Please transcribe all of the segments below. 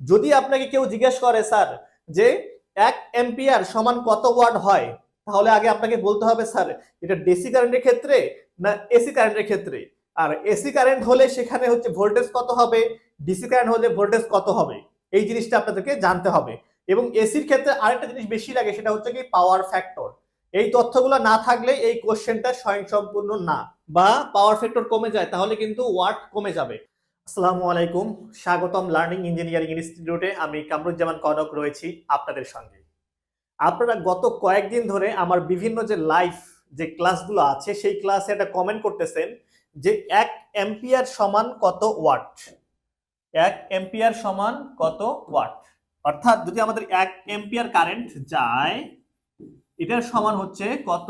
যদি আপনাকে কেউ জিজ্ঞেস করে, স্যার, যে এক এম্পিয়ার সমান কত ওয়াট হয়? তাহলে আগে আপনাকে বলতে হবে, স্যার, এটা ডিসি কারেন্টের ক্ষেত্রে না এসি কারেন্টের ক্ষেত্রে? আর এসি কারেন্ট হলে সেখানে হচ্ছে ভোল্টেজ কত হবে? ডিসি কারেন্ট হলে ভোল্টেজ কত হবে? এই জিনিসটা আপনাদেরকে জানতে হবে। এবং এসির ক্ষেত্রে আরেকটা জিনিস বেশি লাগে, সেটা হচ্ছে কি পাওয়ার ফ্যাক্টর এই তথ্যগুলো না থাকলে এই কোশ্চেনটা স্বয়ংসম্পূর্ণ না বা পাওয়ার ফ্যাক্টর কমে যায়, তাহলে কিন্তু ওয়াট কমে যাবে। আসসালামু আলাইকুম। স্বাগতম লার্নিং ইঞ্জিনিয়ারিং ইনস্টিটিউটে আমি কামরুজ্জামান কনক রয়েছি আপনাদের সঙ্গে। আপনারা গত কয়েকদিন ধরে আমার বিভিন্ন যে লাইভ যে ক্লাসগুলো আছে, সেই ক্লাসে একটা কমেন্ট করতেছেন যে এক এম্পিয়ার সমান কত ওয়াট এক এম্পিয়ার সমান কত ওয়াট অর্থাৎ যদি আমাদের এক এম্পিয়ার কারেন্ট যায়, এটার সমান হচ্ছে কত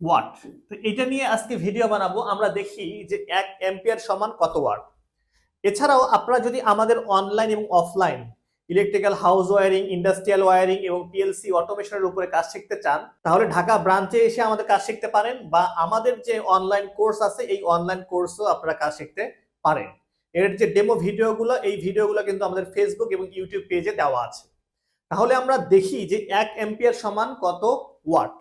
ওয়াট তো এটা নিয়ে আজকে ভিডিও বানাবো। আমরা দেখি যে এক এম্পিয়ার সমান কত ওয়াট এছাড়াও আপনারা যদি আমাদের অনলাইন এবং offline electrical house wiring industrial wiring এবং পিএলসি অটোমেশনের উপরে কাজ শিখতে চান, তাহলে ঢাকা ব্রাঞ্চে এসে আমাদের কাজ শিখতে পারেন বা আমাদের যে অনলাইন কোর্স আছে, এই অনলাইন কোর্সও আপনারা কাজ শিখতে পারেন। এর যে ডেমো ভিডিওগুলো এই ভিডিওগুলো কিন্তু আমাদের ফেসবুক এবং ইউটিউব পেজে দেওয়া আছে। তাহলে আমরা দেখি যে এক এম্পিয়ার সমান কত ওয়াট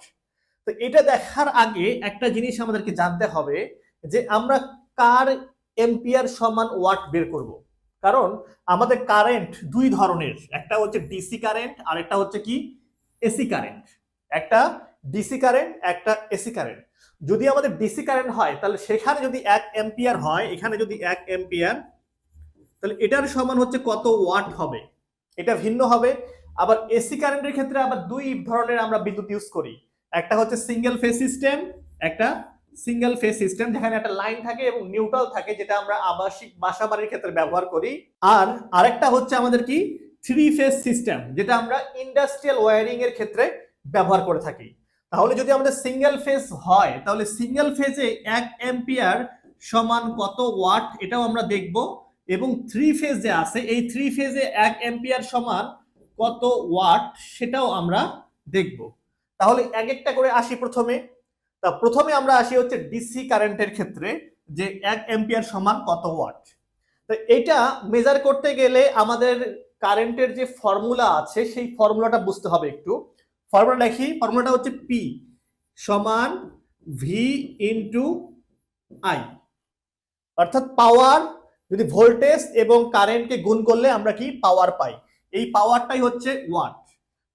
তো এটা দেখার আগে একটা জিনিস আমাদেরকে জানতে হবে যে আমরা কার এম্পিয়ার সমান ওয়াট বের করব। কারণ আমাদের কারেন্ট দুই ধরনের, একটা হচ্ছে ডিসি কারেন্ট আর একটা হচ্ছে কি? AC current. একটা ডিসি কারেন্ট, একটা এসি কারেন্ট। যদি আমাদের ডিসি কারেন্ট হয়, তাহলে সেখানে যদি এক এম্পিয়ার হয়, এখানে যদি এক এম্পিয়ার তাহলে এটার সমান হচ্ছে কত ওয়াট হবে? এটা ভিন্ন হবে। আবার এসি কারেন্টের ক্ষেত্রে আবার দুই ধরনের আমরা বিদ্যুৎ ইউজ করি। একটা হচ্ছে সিঙ্গেল ফেজ সিস্টেম একটা সিঙ্গেল ফেজ সিস্টেম যেখানে একটা লাইন থাকে এবং নিউট্রাল থাকে, যেটা আমরা আবাসিক বাসাবাড়ির ক্ষেত্রে ব্যবহার করি। আর আরেকটা হচ্ছে আমাদের কি? থ্রি ফেজ সিস্টেম যেটা আমরা ইন্ডাস্ট্রিয়াল ওয়ারিং এর ক্ষেত্রে ব্যবহার করে থাকি। তাহলে যদি আমাদের সিঙ্গেল ফেজ হয়, তাহলে সিঙ্গেল ফেজে এক এম্পিয়ার সমান কত ওয়াট এটাও আমরা দেখব। এবং থ্রি ফেজ যে আছে, এই থ্রি ফেজে এক এম্পিয়ার সমান কত ওয়াট সেটাও আমরা দেখব। তাহলে এক একটা করে আসি প্রথমে। তা প্রথমে আমরা আসি হচ্ছে ডিসি কারেন্টের ক্ষেত্রে, যে এক এম্পিয়ার সমান কত ওয়াট? তো এটা মেজার করতে গেলে আমাদের কারেন্টের যে ফর্মুলা আছে, সেই ফর্মুলাটা বুঝতে হবে একটু। ফর্মুলা দেখি ফর্মুলাটা হচ্ছে পি সমান ভি ইন্টু আই অর্থাৎ পাওয়ার যদি ভোল্টেজ এবং কারেন্টকে গুণ করলে আমরা কি? পাওয়ার পাই। এই পাওয়ারটাই হচ্ছে ওয়াট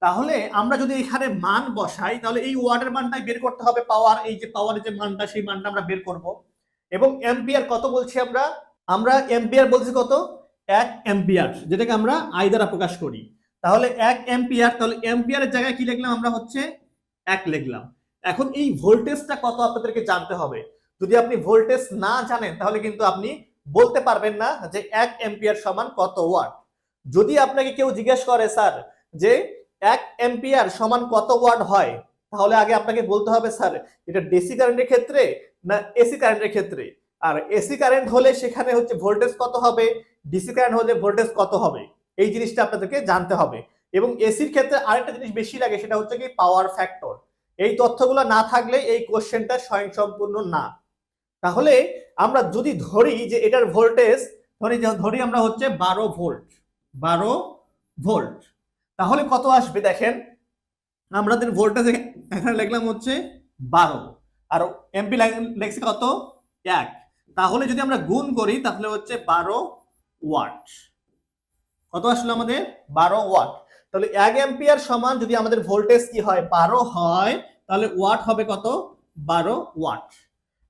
তাহলে আমরা যদি এখানে মান বসাই, তাহলে এই ওয়াটের মানটাই বের করতে হবে পাওয়ার এই যে পাওয়ারের যে মানটা, সেই মানটা আমরা বের করব। এবং এম্পিয়ার কত বলছি আমরা? আমরা এম্পিয়ার বলছি কত? এক এম্পিয়ার যেটাকে আমরা আই দ্বারা প্রকাশ করি। তাহলে এক এম্পিয়ার তাহলে এম্পিয়ারের জায়গায় কি লিখলাম আমরা হচ্ছে? এক লিখলাম। এখন এই ভোল্টেজটা কত আপনাদেরকে জানতে হবে। যদি আপনি ভোল্টেজ না জানেন, তাহলে কিন্তু আপনি বলতে পারবেন না যে এক এম্পিয়ার সমান কত ওয়াট। যদি আপনাকে কেউ জিজ্ঞেস করে, স্যার, যে এক এম্পিয়ার সমান কত ওয়াট হয়? তাহলে আগে আপনাকে বলতে হবে, স্যার, এটা ডিসি কারেন্টের ক্ষেত্রে না এসি কারেন্টের ক্ষেত্রে? আর এসি কারেন্ট হলে সেখানে হচ্ছে ভোল্টেজ কত হবে? ডিসি কারেন্ট হলে ভোল্টেজ কত হবে? এই জিনিসটা আপনাদেরকে জানতে হবে। এবং এসির ক্ষেত্রে আরেকটা জিনিস বেশি লাগে, সেটা হচ্ছে কি পাওয়ার ফ্যাক্টর এই তথ্যগুলো না থাকলে এই কোশ্চেনটা স্বয়ংসম্পূর্ণ না। তাহলে আমরা যদি ধরি যে এটার ভোল্টেজ ধরি ধরি আমরা হচ্ছে বারো ভোল্ট বারো ভোল্ট তাহলে কত আসবে দেখেন? আমাদের ভোল্টেজ এখানে লিখলাম হচ্ছে বারো। আর এমপি লেখছে কত? এক। তাহলে যদি আমরা গুণ করি, তাহলে হচ্ছে বারো ওয়াট। কত আসলো আমাদের? বারো ওয়াট। তাহলে এক এম্পিয়ার সমান যদি আমাদের ভোল্টেজ কি হয়? বারো হয়, তাহলে ওয়াট হবে কত? বারো ওয়াট।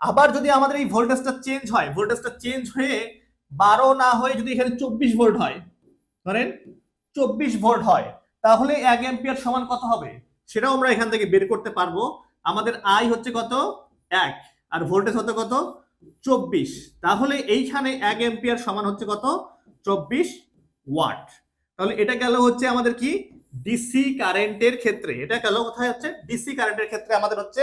আবার যদি আমাদের এই ভোল্টেজটা চেঞ্জ হয় ভোল্টেজটা চেঞ্জ হয়ে বারো না হয়ে যদি এখানে চব্বিশ ভোল্ট হয়, ধরেন চব্বিশ ভোল্ট হয় তাহলে এক এম্পিয়ার সমান কত হবে? সেটাও আমরা এখান থেকে বের করতে পারব। আমাদের আই হচ্ছে কত? এক। আর ভোল্টেজ হতে কত? চব্বিশ। তাহলে এইখানে এক এম্পিয়ার সমান হচ্ছে কত? চব্বিশ ওয়াট। তাহলে এটা গেল হচ্ছে আমাদের কি? ডিসি কারেন্টের ক্ষেত্রে। এটা গেল কোথায় হচ্ছে? ডিসি কারেন্টের ক্ষেত্রে আমাদের হচ্ছে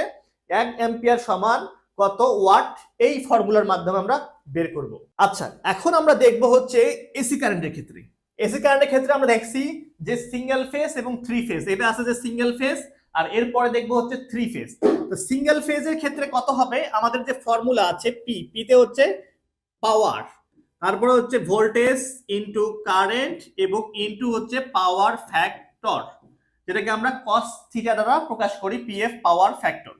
এক এম্পিয়ার সমান কত ওয়াট? এই ফর্মুলার মাধ্যমে আমরা বের করব। আচ্ছা এখন আমরা দেখব হচ্ছে এসি কারেন্টের ক্ষেত্রে। এসি কারেন্টের ক্ষেত্রে আমরা দেখছি যে সিঙ্গেল ফেজ এবং থ্রি ফেজ এটা আছে যে সিঙ্গেল ফেজ আর এরপরে দেখব হচ্ছে থ্রি ফেজ তো সিঙ্গেল ফেজের ক্ষেত্রে কত হবে? আমাদের যে ফর্মুলা আছে পি পিতে হচ্ছে পাওয়ার তারপরে হচ্ছে ভোল্টেজ ইনটু কারেন্ট এবং ইনটু হচ্ছে পাওয়ার ফ্যাক্টর যেটাকে আমরা কস থিটা দ্বারা প্রকাশ করি পিএফ পাওয়ার ফ্যাক্টর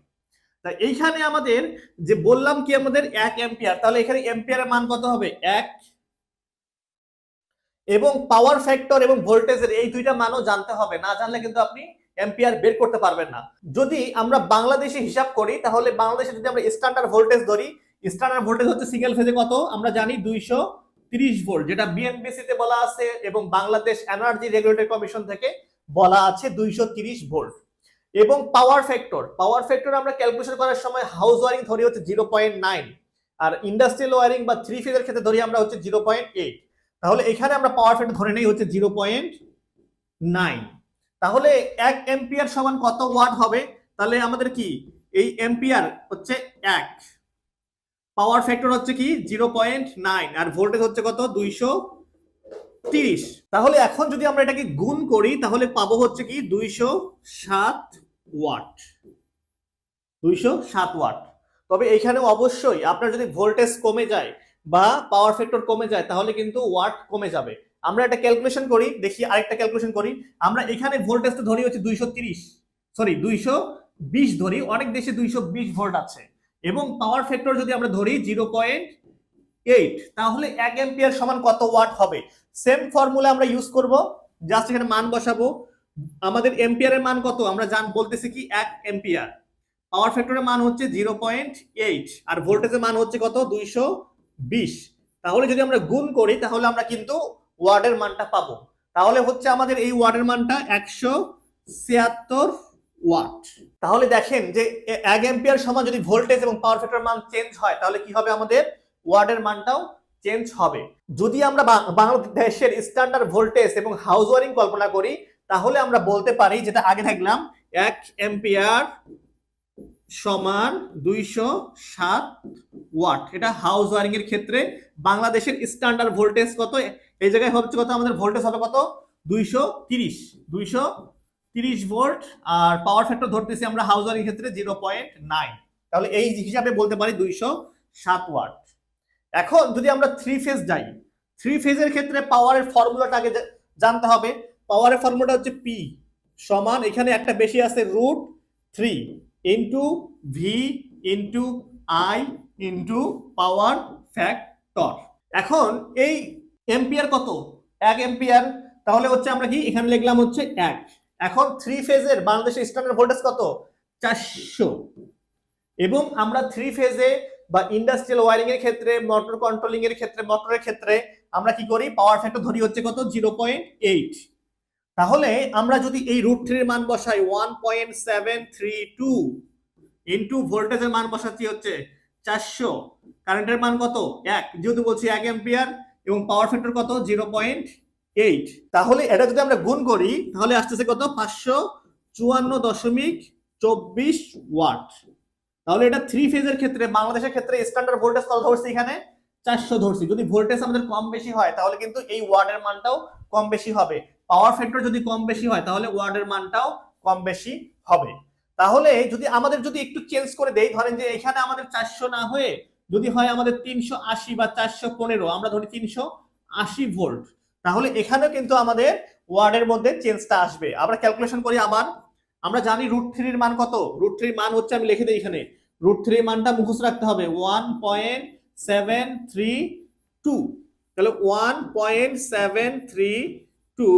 তা এইখানে আমাদের যে বললাম কি আমাদের এক এম্পিয়ার তাহলে এখানে এম্পিয়ারের মান কত হবে? এক এবং পাওয়ার ফ্যাক্টর এবং ভোল্টেজের এই দুইটা মানও জানতে হবে। না জানলে কিন্তু আপনি এম্পিয়ার বের করতে পারবেন না। যদি আমরা বাংলাদেশে হিসাব করি, তাহলে বাংলাদেশে যদি আমরা স্ট্যান্ডার্ড ভোল্টেজ ধরি স্ট্যান্ডার্ড ভোল্টেজ হচ্ছে সিঙ্গেল ফেজে কত? আমরা জানি দুইশো তিরিশ ভোল্ট যেটা বিএনবিসি তে বলা আছে এবং বাংলাদেশ এনার্জি রেগুলেটরি কমিশন থেকে বলা আছে দুইশো তিরিশ ভোল্ট এবং পাওয়ার ফ্যাক্টর পাওয়ার ফ্যাক্টর আমরা ক্যালকুলেশন করার সময় হাউস ওয়ারিং ধরি হচ্ছে জিরো পয়েন্ট নাইন আর ইন্ডাস্ট্রিয়াল ওয়ারিং বা থ্রি ফেজের ক্ষেত্রে ধরি আমরা হচ্ছে জিরো পয়েন্ট এইট তাহলে এখানে আমরা পাওয়ার ফ্যাক্টর ধরে নেই, হচ্ছে জিরো পয়েন্ট নাইন তাহলে এক এম্পিয়ার সমান কত ওয়াট হবে? তাহলে আমাদের কি? এই এম্পিয়ার হচ্ছে এক। পাওয়ার ফ্যাক্টর হচ্ছে কি? জিরো পয়েন্ট নাইন আর ভোল্টেজ হচ্ছে কত? দুইশো তিরিশ। তাহলে এখন যদি আমরা এটাকে গুণ করি, তাহলে পাবো হচ্ছে কি? দুইশো সাত ওয়াট দুইশো সাত ওয়াট তবে এখানে অবশ্যই, আপনার যদি ভোল্টেজ কমে যায় বা পাওয়ার ফ্যাক্টর কমে যায়, তাহলে কিন্তু ওয়াট কমে যাবে। আমরা একটা ক্যালকুলেশন করি, দেখি আরেকটা ক্যালকুলেশন করি। আমরা এখানে ভোল্টেজটা ধরি হচ্ছে দুইশো তিরিশ সরি দুইশো বিশ ধরি, অনেক দেশে দুইশো বিশ ভোল্ট আছে। এবং পাওয়ার ফ্যাক্টর যদি আমরা ধরি জিরো পয়েন্ট এইট তাহলে এক এম্পিয়ার সমান কত ওয়াট হবে? সেম ফর্মুলা আমরা ইউজ করব জাস্ট এখানে মান বসাবো। আমাদের এম্পিয়ারের মান কত? আমরা জান, বলতেছি কি এক এম্পিয়ার পাওয়ার ফ্যাক্টরের মান হচ্ছে জিরো পয়েন্ট এইট আর ভোল্টেজের মান হচ্ছে কত? দুইশো বিশ। তাহলে যদি আমরা গুণ করি, তাহলে আমরা কিন্তু ওয়ার্ডের মানটা পাবো। তাহলে হচ্ছে আমাদের এই ওয়ার্ডের মানটা একশো ছিয়াত্তর ওয়াট। তাহলে দেখেন যে এক এম্পিয়ার সমান যদি ভোল্টেজ এবং পাওয়ার ফ্যাক্টর মান চেঞ্জ হয়, তাহলে কি হবে আমাদের? ওয়ার্ডের মানটাও চেঞ্জ হবে। যদি আমরা বাংলাদেশের স্ট্যান্ডার্ড ভোল্টেজ এবং হাউস ওয়ারিং কল্পনা করি, তাহলে আমরা বলতে পারি, যেটা আগে থাকলাম এক এম্পিয়ার সমান দুইশো সাত ওয়াট। এটা হাউস ওয়ারিং এর ক্ষেত্রে বাংলাদেশের স্ট্যান্ডার্ড ভোল্টেজ কত? এই জায়গায় হচ্ছে কত? আমাদের ভোল্টেজ হবে কত? দুইশো তিরিশ। দুইশো তিরিশ ভোল্ট আর পাওয়ার ফ্যাক্টর ধরতেছি আমরা হাউস ওয়ারিং ক্ষেত্রে জিরো পয়েন্ট নাইন তাহলে এই হিসাবে বলতে পারি দুইশো সাত ওয়াট এখন যদি আমরা থ্রি ফেজ যাই থ্রি ফেজের ক্ষেত্রে পাওয়ারের ফর্মুলাটা আগে জানতে হবে। পাওয়ারের ফর্মুলাটা হচ্ছে পি সমান, এখানে একটা বেশি আছে root three into V into I into power factor এখন এই এম্পিয়ার কত? এক এম্পিয়ার তাহলে হচ্ছে আমরা কি? এখানে লিখলাম হচ্ছে এক। এখন থ্রি ফেজের বাংলাদেশের স্ট্যান্ডার্ড ভোল্টেজ কত? চারশো। এবং আমরা থ্রি ফেজে বা ইন্ডাস্ট্রিয়াল ওয়ারিং এর ক্ষেত্রে মোটর কন্ট্রোলিং এর ক্ষেত্রে মোটরের ক্ষেত্রে আমরা কি করি? পাওয়ার ফ্যাক্টর ধরি হচ্ছে কত? জিরো পয়েন্ট এইট তাহলে আমরা যদি এই রুট থ্রির মান বসাই one point seven three two into ভোল্টেজের মান বসাচ্ছি হচ্ছে চারশো। কারেন্টের মান কত? এক। যেহেতু বলছি এক এম্পিয়ার এবং পাওয়ার ফ্যাক্টর কত? জিরো পয়েন্ট এইট তাহলে এটা যদি আমরা গুণ করি, তাহলে আসতেছে কত? পাঁচশো চুয়ান্ন দশমিক চব্বিশ ওয়াট। তাহলে এটা থ্রি ফেজের ক্ষেত্রে, বাংলাদেশের ক্ষেত্রে স্ট্যান্ডার্ড ভোল্টেজ কত ধরছি এখানে? চারশো ধরছি। যদি ভোল্টেজ আমাদের কম বেশি হয়, তাহলে কিন্তু এই ওয়ার্ডের মানটাও কম বেশি হবে। পাওয়ার ফ্যাক্টর যদি কম বেশি হয়, তাহলে ওয়ার্ডের মানটাও কম বেশি হবে। তাহলে যদি আমাদের যদি একটু চেঞ্জ করে দেই, ধরেন যে এখানে আমাদের চারশো না হয়ে যদি হয় আমাদের তিনশো আশি বা চারশো পনেরো, আমরা ধরি তিনশো আশি ভোল্ট, তাহলে এখানেও কিন্তু আমাদের ওয়ার্ডের মধ্যে চেঞ্জটা আসবে। আমরা ক্যালকুলেশন করি আবার। আমরা জানি রুট থ্রির মান কত? রুট থ্রির মান হচ্ছে আমি লিখে দিই এখানে। রুট থ্রির মানটা মুখস্থ রাখতে হবে। One point seven three two তাহলে one point seven three two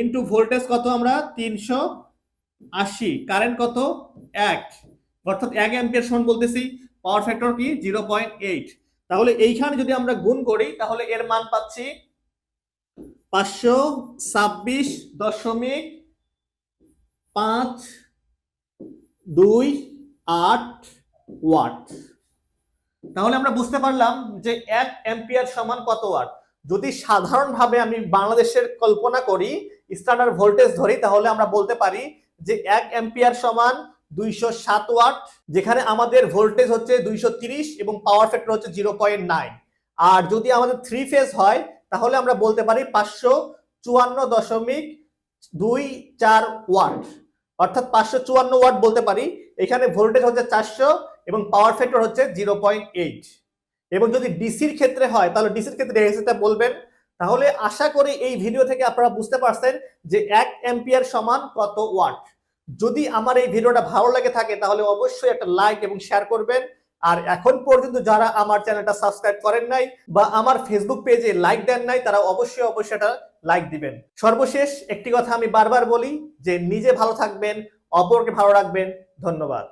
into voltage কত আমরা? তিনশো আশি। কারেন্ট কত? এক। অর্থাৎ এক অ্যাম্পিয়ার সমান বলতেছি পাওয়ার ফ্যাক্টর কি? জিরো পয়েন্ট এইট তাহলে এইখানে যদি আমরা গুণ করি, তাহলে এর মান পাচ্ছি পাঁচশো ছাব্বিশ দশমিক পাঁচ দুই আট ওয়াট। তাহলে আমরা বুঝতে পারলাম যে এক অ্যাম্পিয়ার সমান কত ওয়াট? যদি সাধারণভাবে আমি বাংলাদেশের কল্পনা করি স্ট্যান্ডার্ড ভোল্টেজ ধরি, তাহলে আমরা বলতে পারি যে এক অ্যাম্পিয়ার সমান দুইশো সাত ওয়াট, যেখানে আমাদের ভোল্টেজ হচ্ছে দুইশো তিরিশ এবং পাওয়ার ফ্যাক্টর হচ্ছে জিরো পয়েন্ট নাইন আর যদি আমাদের থ্রি ফেজ হয়, তাহলে আমরা বলতে পারি পাঁচশো চুয়ান্ন দশমিক দুই চার ওয়াট। অর্থাৎ পাঁচশো চুয়ান্ন ওয়াট বলতে পারি, এখানে ভোল্টেজ হচ্ছে চারশো এবং পাওয়ার ফ্যাক্টর হচ্ছে জিরো পয়েন্ট এইট এবং যদি ডিসির ক্ষেত্রে হয়, তাহলে ডিসির ক্ষেত্রে এসিটা বলবেন। তাহলে আশা করি এই ভিডিও থেকে আপনারা বুঝতে পারছেন যে এক এম্পিয়ার সমান কত ওয়াট যদি আমার এই ভিডিওটা ভালো লাগে থাকে, তাহলে অবশ্যই একটা লাইক এবং শেয়ার করবেন। আর এখন পর্যন্ত যারা আমার চ্যানেলটা সাবস্ক্রাইব করেন নাই বা আমার ফেসবুক পেজে লাইক দেন নাই, তারা অবশ্যই অবশ্যই এটা লাইক দিবেন। সর্বশেষ একটি কথা আমি বারবার বলি যে নিজে ভালো থাকবেন, অপরকে ভালো রাখবেন। ধন্যবাদ।